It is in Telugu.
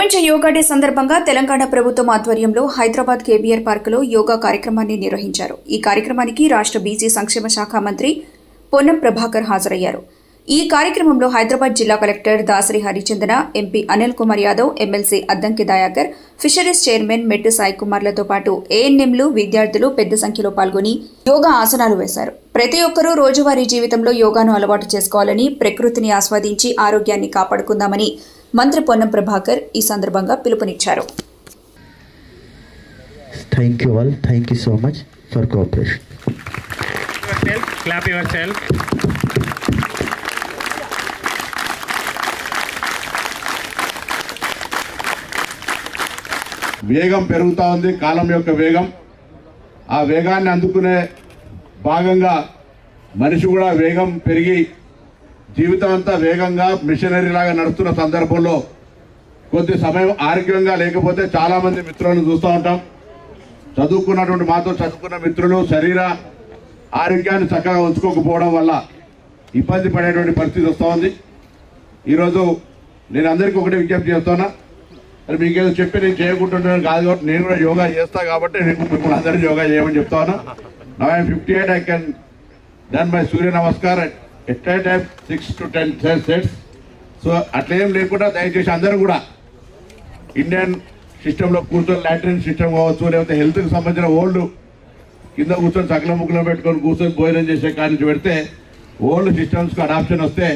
ప్రపంచ యోగా డే సందర్భంగా తెలంగాణ ప్రభుత్వం ఆధ్వర్యంలో హైదరాబాద్ కేబీఆర్ పార్కులో యోగా కార్యక్రమాన్ని నిర్వహించారు. ఈ కార్యక్రమానికి రాష్ట్ర బీసీ సంక్షేమ శాఖ మంత్రి పొన్నం ప్రభాకర్ హాజరయ్యారు. ఈ కార్యక్రమంలో హైదరాబాద్ జిల్లా collector Dasari Harichandana MP Anil Kumar Yadav MLC Addanki Dayakar fisheries chairman Mettu Sai కుమార్లతో పాటు ఏఎన్ఎంలు విద్యార్థులు పెద్ద సంఖ్యలో పాల్గొని యోగా ఆసనాలు వేశారు. ప్రతి ఒక్కరూ రోజువారీ జీవితంలో యోగాను అలవాటు చేసుకోవాలని ప్రకృతిని ఆస్వాదించి ఆరోగ్యాన్ని కాపాడుకుందామని మంత్రి పొన్నం ప్రభాకర్ ఈ సందర్భంగా పిలుపునిచ్చారు. Thank you so much for cooperation. yourself, clap yourself. వేగం పెరుగుతూ ఉంది కాలం యొక్క వేగం ఆ వేగాన్ని అందుకునే భాగంగా మనిషి కూడా వేగం పెరిగి జీవితం అంతా వేగంగా మిషనరీ లాగా నడుస్తున్న సందర్భంలో కొద్ది సమయం ఆరోగ్యంగా లేకపోతే చాలా మంది మిత్రులను చూస్తూ ఉంటాం. చదువుకున్నటువంటి మాతో చదువుకున్న మిత్రులు శరీర ఆరోగ్యాన్ని చక్కగా ఉంచుకోకపోవడం వల్ల ఇబ్బంది పడేటువంటి పరిస్థితి వస్తూ ఉంది. ఈరోజు నేను అందరికీ ఒకటి విజ్ఞప్తి చేస్తున్నా. మరి మీకేదో చెప్పి నేను చేయకుంటున్నాను కాదు కాబట్టి నేను కూడా యోగా చేస్తా కాబట్టి నేను మిమ్మల్ని అందరూ యోగా చేయమని చెప్తాను నా fifty eight I can done by Surya Namaskar at a time six to ten sets so అట్లేం లేకుండా దయచేసి అందరూ కూడా ఇండియన్ సిస్టంలో కూర్చొని లాట్రిన్ సిస్టమ్ కావచ్చు లేకపోతే హెల్త్కి సంబంధించిన ఓల్డ్ కింద కూర్చొని సకల ముక్కలు పెట్టుకొని కూర్చొని భోజనం చేసే కాడి నుంచి పెడితే ఓల్డ్ సిస్టమ్స్కి అడాప్షన్ వస్తే